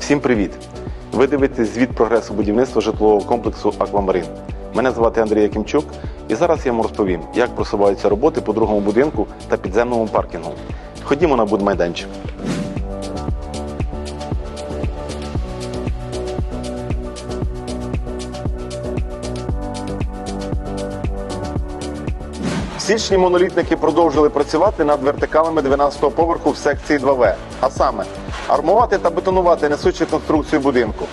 Всім привіт! Ви дивитесь звіт прогресу будівництва житлового комплексу Аквамарин. Мене звати Андрій Якимчук, і зараз я вам розповім, як просуваються роботи по другому будинку та підземному паркінгу. Ходімо на будмайданчик. Січні монолітники продовжили працювати над вертикалами 12-го поверху в секції 2В, а саме армувати та бетонувати несучу конструкцію будинку.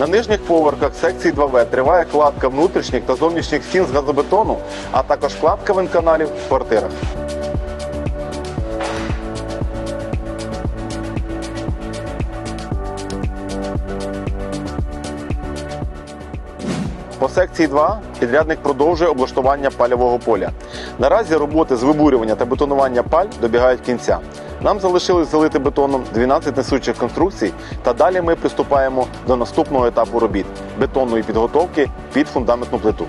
На нижніх поверхах секції 2В триває кладка внутрішніх та зовнішніх стін з газобетону, а також кладка вентканалів в квартирах. По секції 2 підрядник продовжує облаштування пальового поля. Наразі роботи з вибурювання та бетонування паль добігають кінця. Нам залишилось залити бетоном 12 несучих конструкцій, та далі ми приступаємо до наступного етапу робіт бетонної підготовки під фундаментну плиту.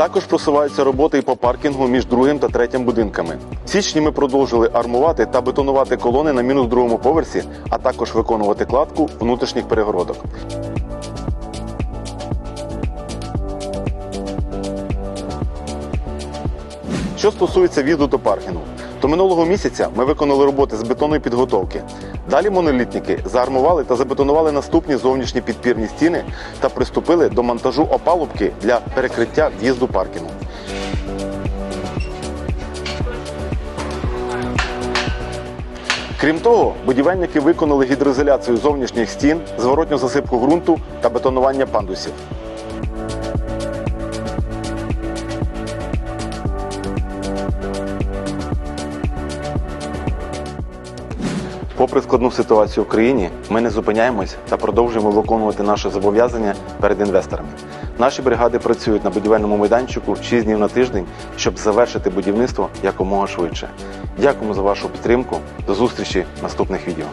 Також просуваються роботи і по паркінгу між другим та третім будинками. В січні ми продовжили армувати та бетонувати колони на мінус другому поверсі, а також виконувати кладку внутрішніх перегородок. Що стосується в'їзду до паркінгу, то минулого місяця ми виконали роботи з бетонної підготовки. Далі монолітники заармували та забетонували наступні зовнішні підпірні стіни та приступили до монтажу опалубки для перекриття в'їзду паркінгу. Крім того, будівельники виконали гідроізоляцію зовнішніх стін, зворотню засипку ґрунту та бетонування пандусів. Попри складну ситуацію в країні, ми не зупиняємось та продовжуємо виконувати наше зобов'язання перед інвесторами. Наші бригади працюють на будівельному майданчику 6 днів на тиждень, щоб завершити будівництво якомога швидше. Дякуємо за вашу підтримку. До зустрічі в наступних відео.